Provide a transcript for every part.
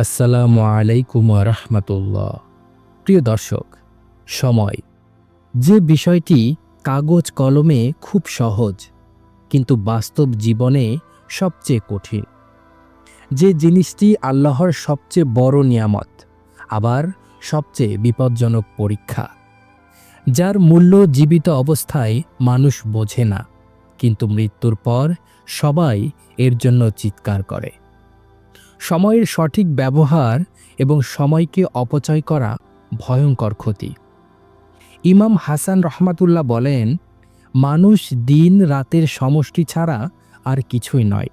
আসসালামু আলাইকুম রহমতুল্লাহ। প্রিয় দর্শক, সময়। যে বিষয়টি কাগজ কলমে খুব সহজ, কিন্তু বাস্তব জীবনে সবচেয়ে কঠিন। যে জিনিসটি আল্লাহর সবচেয়ে বড় নিয়ামত, আবার সবচেয়ে বিপজ্জনক পরীক্ষা। যার মূল্য জীবিত অবস্থায় মানুষ বোঝে না, কিন্তু মৃত্যুর পর সবাই এর জন্য চিৎকার করে। সময়ের সঠিক ব্যবহার এবং সময়কে অপচয় করা ভয়ঙ্কর ক্ষতি। ইমাম হাসান রহমাতুল্লাহ বলেন, মানুষ দিন রাতের সমষ্টি ছাড়া আর কিছুই নয়।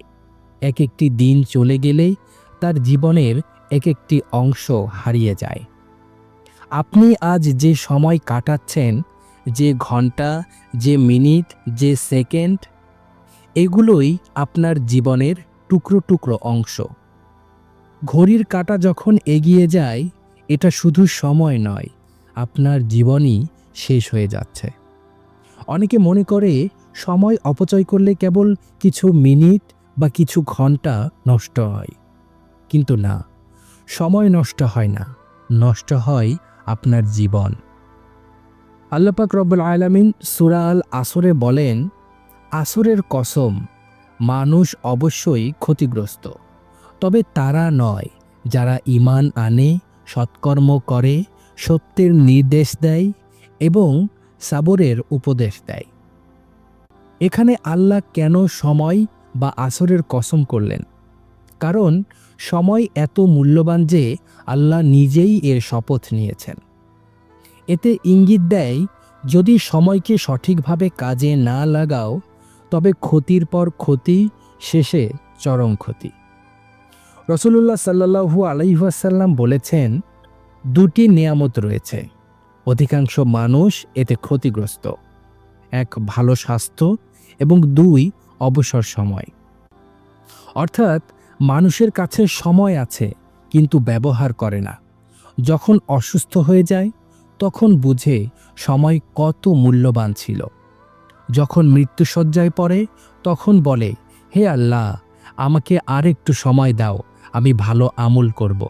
এক একটি দিন চলে গেলে তার জীবনের এক একটি অংশ হারিয়ে যায়। আপনি আজ যে সময় কাটাচ্ছেন, যে ঘণ্টা, যে মিনিট, যে সেকেন্ড, এগুলোই আপনার জীবনের টুকরো টুকরো অংশ। ঘড়ির কাঁটা যখন এগিয়ে যায়, এটা শুধু সময় নয়, আপনার জীবনই শেষ হয়ে যাচ্ছে। অনেকে মনে করে সময় অপচয় করলে কেবল কিছু মিনিট বা কিছু ঘণ্টা নষ্ট হয়। কিন্তু না, সময় নষ্ট হয় না, নষ্ট হয় আপনার জীবন। আল্লাপাক রব্বুল আলামিন সুরা আল আসরে বলেন, আসরের কসম মানুষ অবশ্যই ক্ষতিগ্রস্ত। তবে তারা নয়, যারা ইমান আনে, সৎকর্ম করে, সত্যের নির্দেশ দেয় এবং সাবরের উপদেশ দেয়। এখানে আল্লাহ কেন সময় বা আসরের কসম করলেন? কারণ সময় এত মূল্যবান যে আল্লাহ নিজেই এর শপথ নিয়েছেন। এতে ইঙ্গিত দেয়, যদি সময়কে সঠিকভাবে কাজে না লাগাও, তবে ক্ষতির পর ক্ষতি, শেষে চরম ক্ষতি। রসুল্লাহ সাল্লাহু আলাইহাসাল্লাম বলেছেন, দুটি নিয়ামত রয়েছে। অধিকাংশ মানুষ এতে ক্ষতিগ্রস্ত। এক, ভালো স্বাস্থ্য এবং দুই, অবসর সময়। অর্থাৎ, মানুষের কাছে সময় আছে, কিন্তু ব্যবহার করে না। যখন অসুস্থ হয়ে যায়, তখন বুঝে সময় কত মূল্যবান ছিল। যখন মৃত্যুসজ্জায় পড়ে, তখন বলে, হে আল্লাহ, আমাকে আর একটু সময় দাও। আমি ভালো আমল করব।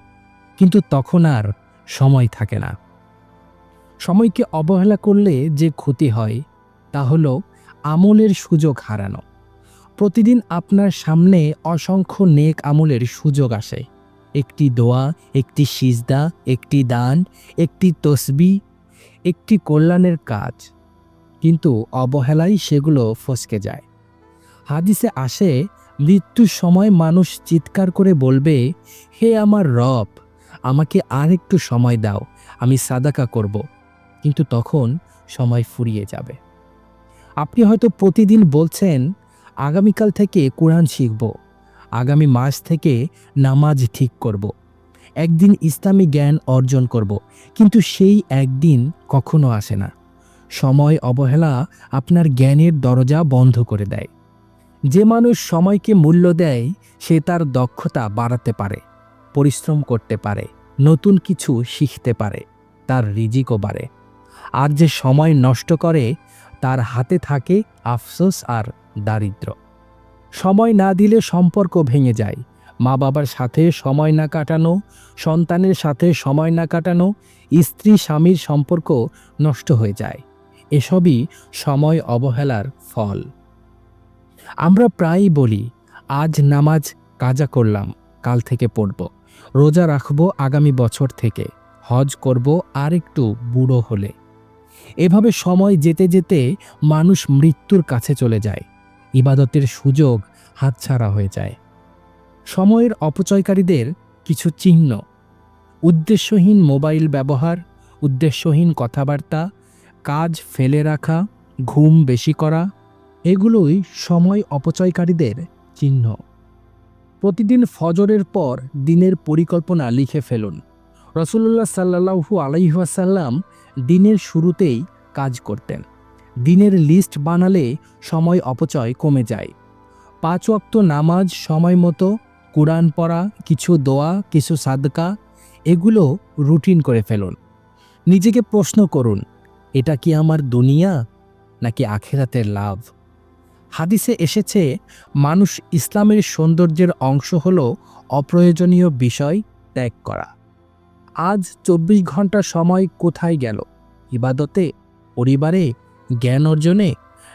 কিন্তু তখন আর সময় থাকে না। সময়কে অবহেলা করলে যে ক্ষতি হয়, তা হলো আমলের সুযোগ হারানো। প্রতিদিন আপনার সামনে অসংখ্য নেক আমলের সুযোগ আসে। একটি দোয়া, একটি সিজদা, একটি দান, একটি তসবি, একটি কল্যাণের কাজ। কিন্তু অবহেলাই সেগুলো ফসকে যায়। হাদিসে আসে মৃত্যুর সময় মানুষ চিৎকার করে বলবে, হে আমার রব, আমাকে আর একটু সময় দাও, আমি সাদাকা করব। কিন্তু তখন সময় ফুরিয়ে যাবে। আপনি হয়তো প্রতিদিন বলছেন, আগামীকাল থেকে কোরআন শিখব, আগামী মাস থেকে নামাজ ঠিক করব, একদিন ইসলামী জ্ঞান অর্জন করব। কিন্তু সেই একদিন কখনো আসে না। সময় অবহেলা আপনার জ্ঞানের দরজা বন্ধ করে দেয়। যে মানুষ সময়কে মূল্য দেয়, সে তার দক্ষতা বাড়াতে পারে, পরিশ্রম করতে পারে, নতুন কিছু শিখতে পারে, তার রিজিকও বাড়ে। আর যে সময় নষ্ট করে, তার হাতে থাকে আফসোস আর দারিদ্র সময় না দিলে সম্পর্ক ভেঙে যায়। মা বাবার সাথে সময় না কাটানো, সন্তানের সাথে সময় না কাটানো, স্ত্রী, স্বামীর সম্পর্ক নষ্ট হয়ে যায়। এসবই সময় অবহেলার ফল। আমরা প্রায়ই বলি, আজ নামাজ কাজা করলাম, কাল থেকে পড়ব। রোজা রাখব আগামী বছর থেকে, হজ করব আর একটু বুড়ো হলে। এভাবে সময় যেতে যেতে মানুষ মৃত্যুর কাছে চলে যায়। ইবাদতের সুযোগ হাতছাড়া হয়ে যায়। সময়ের অপচয়কারীদের কিছু চিহ্ন। উদ্দেশ্যহীন মোবাইল ব্যবহার, উদ্দেশ্যহীন কথাবার্তা, কাজ ফেলে রাখা, ঘুম বেশি করা এগুলোই সময় অপচয়কারীদের চিহ্ন। প্রতিদিন ফজরের পর দিনের পরিকল্পনা লিখে ফেলুন। রসুল্লাহ সাল্লাহু আলাইহাসাল্লাম দিনের শুরুতেই কাজ করতেন। দিনের লিস্ট বানালে সময় অপচয় কমে যায়। পাঁচ ওয়াক্ত নামাজ সময় মতো, কোরআন পড়া, কিছু দোয়া, কিছু সাদকা, এগুলো রুটিন করে ফেলুন। নিজেকে প্রশ্ন করুন, এটা কি আমার দুনিয়া নাকি আখেরাতের লাভ? হাদিসে এসেছে, মানুষ ইসলামের সৌন্দর্যের অংশ হল অপ্রয়োজনীয় বিষয় ত্যাগ করা। আজ চব্বিশ ঘণ্টা সময় কোথায় গেল? ইবাদতে? পরিবারে? জ্ঞান অর্জনে?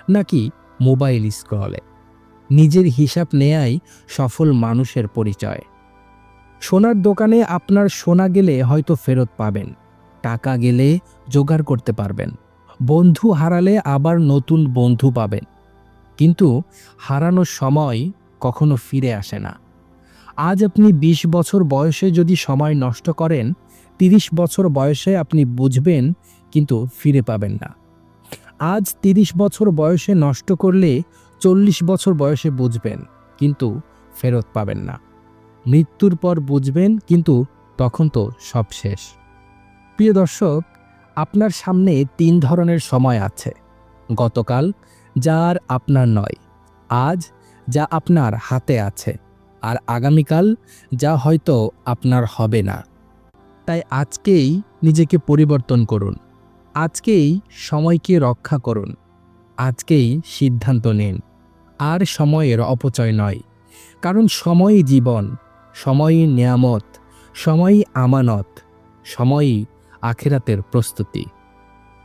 নাকি মোবাইল স্ক্রলে? নিজের হিসাব নেয়াই সফল মানুষের পরিচয়। সোনার দোকানে আপনার সোনা গেলে হয়তো ফেরত পাবেন। টাকা গেলে জোগাড় করতে পারবেন। বন্ধু হারালে আবার নতুন বন্ধু পাবেন। কিন্তু হারানোর সময় কখনো ফিরে আসে না। আজ আপনি ২০ বছর বয়সে যদি সময় নষ্ট করেন ৩০ বছর বয়সে আপনি বুঝবেন, কিন্তু ফিরে পাবেন না। আজ ৩০ বছর বয়সে নষ্ট করলে চল্লিশ বছর বয়সে বুঝবেন, কিন্তু ফেরত পাবেন না। মৃত্যুর পর বুঝবেন, কিন্তু তখন তো সব শেষ। প্রিয় দর্শক, আপনার সামনে তিন ধরনের সময় আছে। গতকাল যা আর আপনার নয়, আজ যা আপনার হাতে আছে, আর আগামীকাল যা হয়তো আপনার হবে না। তাই আজকেই নিজেকে পরিবর্তন করুন। আজকেই সময়কে রক্ষা করুন। আজকেই সিদ্ধান্ত নিন। আর সময়ের অপচয় নয়, কারণ সময়ই জীবন, সময়ই নিয়ামত, সময়ই আমানত, সময়ই আখেরাতের প্রস্তুতি।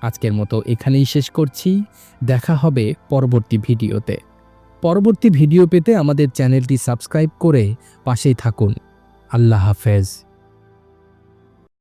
আজকের মতো এখানেই শেষ করছি। দেখা হবে পরবর্তী ভিডিওতে। পরবর্তী ভিডিও পেতে আমাদের চ্যানেলটি সাবস্ক্রাইব করে পাশেই থাকুন। আল্লাহ হাফেজ।